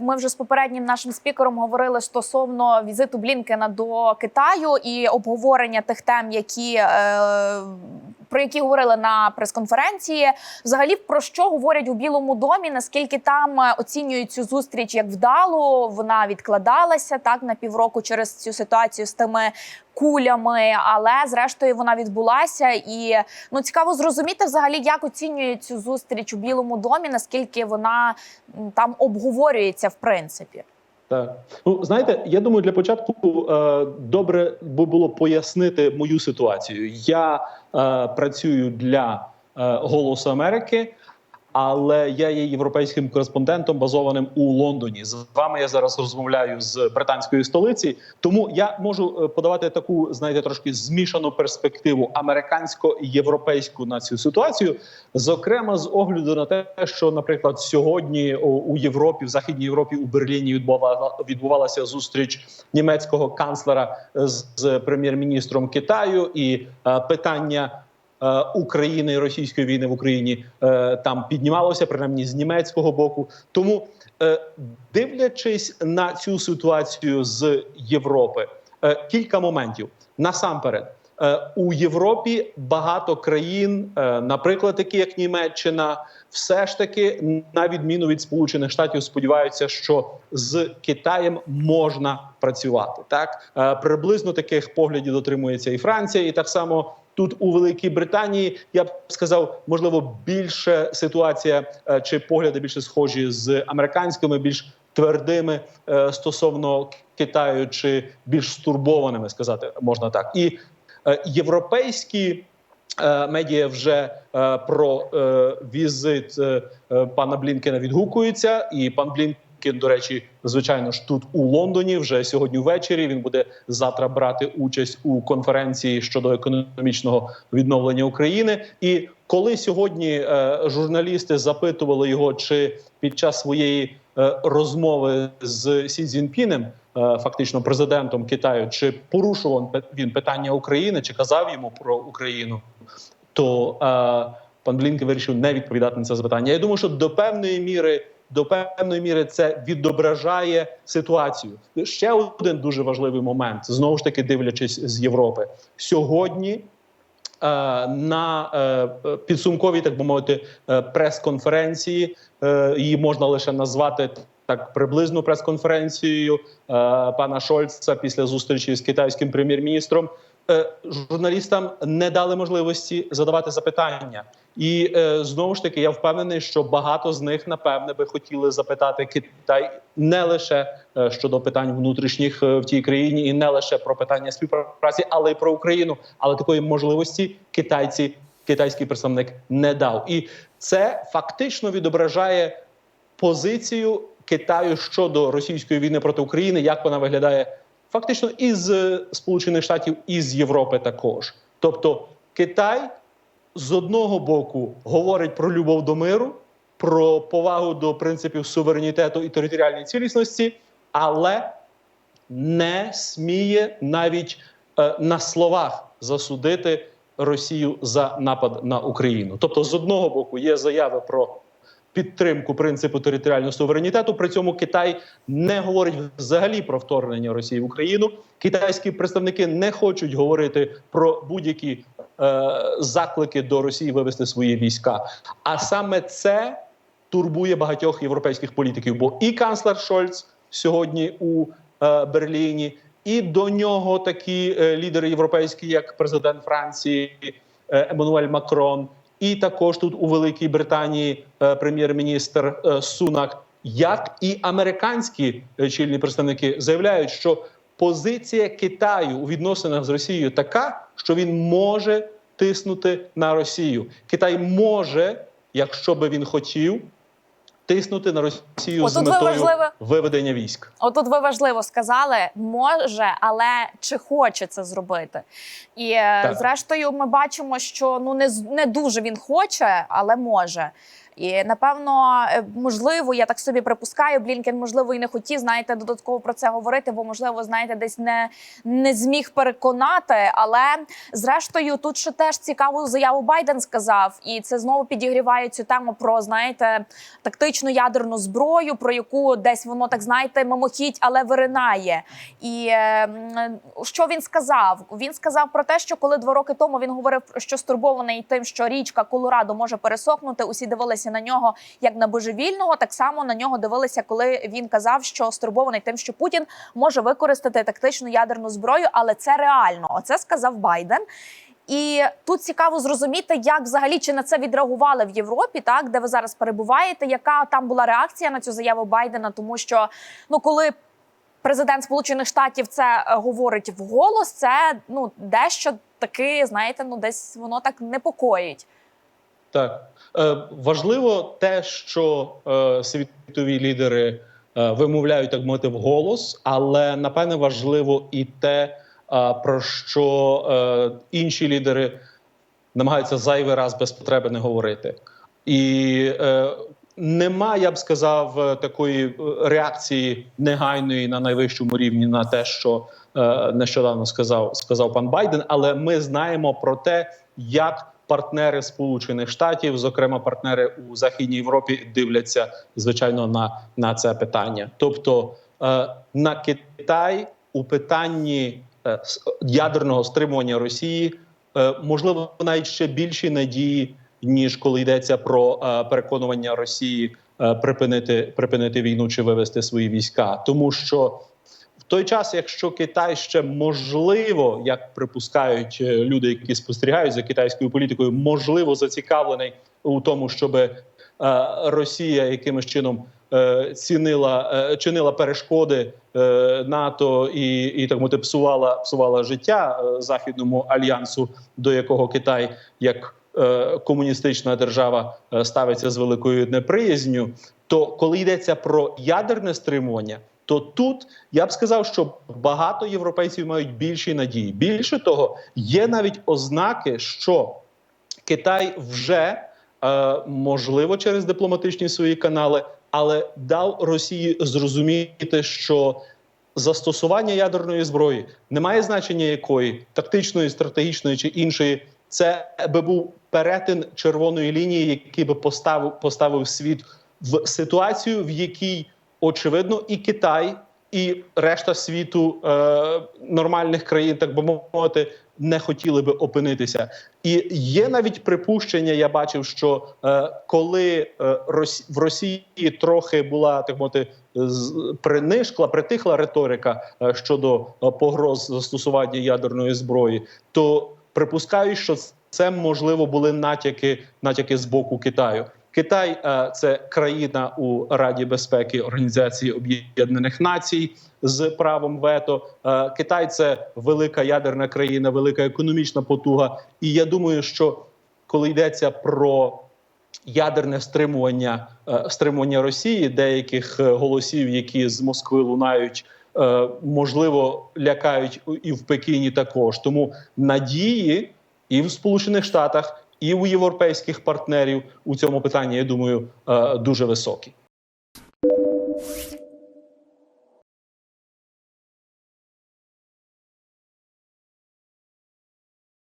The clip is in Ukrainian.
Ми вже з попереднім нашим спікером говорили стосовно візиту Блінкена до Китаю і обговорення тих тем, які е, про які говорили на прес-конференції. Взагалі про що говорять у Білому домі? Наскільки там е, оцінюють цю зустріч як вдалу? Вона відкладалася так на півроку через цю ситуацію з тими кулями, але зрештою вона відбулася. І ну цікаво зрозуміти взагалі, як оцінюють цю зустріч у Білому домі, наскільки вона там обговорюється в принципі. Так, ну знаєте, я думаю, для початку е, добре би було пояснити мою ситуацію. Я е, працюю для е, Голосу Америки, але я є європейським кореспондентом, базованим у Лондоні. З вами я зараз розмовляю з британської столиці, тому я можу е, подавати таку, знаєте, трошки змішану перспективу американсько-європейську на цю ситуацію. Зокрема, з огляду на те, що, наприклад, сьогодні у, Європі, в Західній Європі, у Берліні відбувала, відбувалася зустріч німецького канцлера з, з прем'єр-міністром Китаю, і е, питання. Е, України і російської війни в Україні е, там піднімалося принаймні з німецького боку. Тому, е, дивлячись на цю ситуацію з Європи, кілька моментів насамперед. У Європі багато країн, наприклад, такі як Німеччина, все ж таки, на відміну від Сполучених Штатів, сподіваються, що з Китаєм можна працювати. Так приблизно таких поглядів дотримується і Франція, і так само тут у Великій Британії я б сказав, можливо, більше ситуація е, чи погляди більше схожі з американськими, більш твердими е, стосовно Китаю, чи більш стурбованими, сказати можна так, і е, європейські. Медіа вже про візит пана Блінкена відгукуються, і пан Блінкен, до речі, звичайно ж тут у Лондоні вже сьогодні ввечері. Він буде завтра брати участь у конференції щодо економічного відновлення України. І коли сьогодні е, журналісти запитували його, чи під час своєї е, розмови з Сі Цзіньпінем, е, фактично президентом Китаю, чи порушував він питання України, чи казав йому про Україну, то е, пан Блінкен вирішив не відповідати на це запитання. Я думаю, що до певної міри. До певної міри це відображає ситуацію. Ще один дуже важливий момент, знову ж таки дивлячись з Європи. Сьогодні е, на е, підсумковій, так би мовити, е, прес-конференції її можна лише назвати так приблизно прес-конференцією пана Шольца після зустрічі з китайським прем'єр-міністром. Е, журналістам не дали можливості задавати запитання, і е, знову ж таки я впевнений, що багато з них напевне би хотіли запитати Китай не лише е, щодо питань внутрішніх в тій країні, і не лише про питання співпраці, але й про Україну. Але такої можливості китайці, китайський представник не дав, і це фактично відображає позицію Китаю щодо російської війни проти України, як вона виглядає фактично із е, Сполучених Штатів, і з Європи також. Тобто Китай з одного боку говорить про любов до миру, про повагу до принципів суверенітету і територіальної цілісності, але не сміє навіть е, на словах засудити Росію за напад на Україну. Тобто, з одного боку, є заяви про підтримку принципу територіального суверенітету. При цьому Китай не говорить взагалі про вторгнення Росії в Україну. Китайські представники не хочуть говорити про будь-які е, заклики до Росії вивести свої війська. А саме це турбує багатьох європейських політиків. Бо і канцлер Шольц сьогодні у е, Берліні, і до нього такі е, лідери європейські, як президент Франції е, Еммануель Макрон, і також тут у Великій Британії е, прем'єр-міністр е, Сунак, як і американські е, чільні представники заявляють, що позиція Китаю у відносинах з Росією така, що він може тиснути на Росію. Китай може, якщо би він хотів, тиснути на Росію Отут з ви метою важливе- виведення військ. Отут ви важливо сказали, може, але чи хоче це зробити? І е, Так. зрештою, ми бачимо, що ну не не дуже він хоче, але може. І напевно, е, можливо, я так собі припускаю. Блінкен, можливо, і не хотів знаєте додатково про це говорити, бо можливо, знаєте, десь не, не зміг переконати. Але зрештою, тут ще теж цікаву заяву Байден сказав, і це знову підігріває цю тему про знаєте тактичну ядерну зброю, про яку десь воно так знаєте мимохідь, але виринає. І е, що він сказав? Він сказав про те, що коли два роки тому він говорив, що стурбований тим, що річка Колорадо може пересохнути. Усі дивилися на нього як на божевільного. Так само на нього дивилися, коли він казав, що стурбований тим, що Путін може використати тактичну ядерну зброю, але це реально. Оце сказав Байден. І тут цікаво зрозуміти, як взагалі чи на це відреагували в Європі, так де ви зараз перебуваєте. Яка там була реакція на цю заяву Байдена? Тому що ну коли президент Сполучених Штатів це е, говорить вголос, це ну дещо таки, знаєте, ну десь воно так непокоїть. Так е, важливо те, що е, світові лідери е, вимовляють так мовити вголос, але напевне важливо і те, про що інші лідери намагаються зайвий раз без потреби не говорити. І нема, я б сказав, такої реакції негайної на найвищому рівні на те, що нещодавно сказав, сказав пан Байден. Але ми знаємо про те, як партнери Сполучених Штатів, зокрема партнери у Західній Європі, дивляться звичайно на, на це питання. Тобто е, на Китай у питанні е, ядерного стримування Росії е, можливо навіть ще більші надії, ніж коли йдеться про переконування Росії припинити припинити війну чи вивести свої війська, тому що. Той час, якщо Китай ще можливо, як припускають е, люди, які спостерігають за китайською політикою, можливо зацікавлений у тому, щоб е, Росія якимось чином е, цінила чинила перешкоди НАТО і, і так мовити, псувала псувала життя західному альянсу, до якого Китай як комуністична держава ставиться з великою неприязню. То коли йдеться про ядерне стримування, то тут я б сказав, що багато європейців мають більші надії. Більше того, є навіть ознаки, що Китай вже е, можливо через дипломатичні свої канали, але дав Росії зрозуміти, що застосування ядерної зброї не має значення якої тактичної, стратегічної чи іншої. Це би був перетин червоної лінії, який би поставив поставив світ в ситуацію, в якій очевидно і Китай, і решта світу е, нормальних країн, так би мовити, не хотіли би опинитися. І є навіть припущення. Я бачив, що е, коли е, в Росії трохи була так мовити принишкла, притихла риторика е, щодо е, погроз застосування ядерної зброї, то припускаю, що це можливо були натяки, натяки з боку Китаю. Китай е, це країна у Раді безпеки Організації Об'єднаних Націй з правом вето. Е, Китай це велика ядерна країна, велика економічна потуга. І я думаю, що коли йдеться про ядерне стримування, е, стримування Росії, деяких голосів, які з Москви лунають. Можливо, лякають і в Пекіні також. Тому надії і в Сполучених Штатах, і у європейських партнерів у цьому питанні, я думаю, е, дуже високі.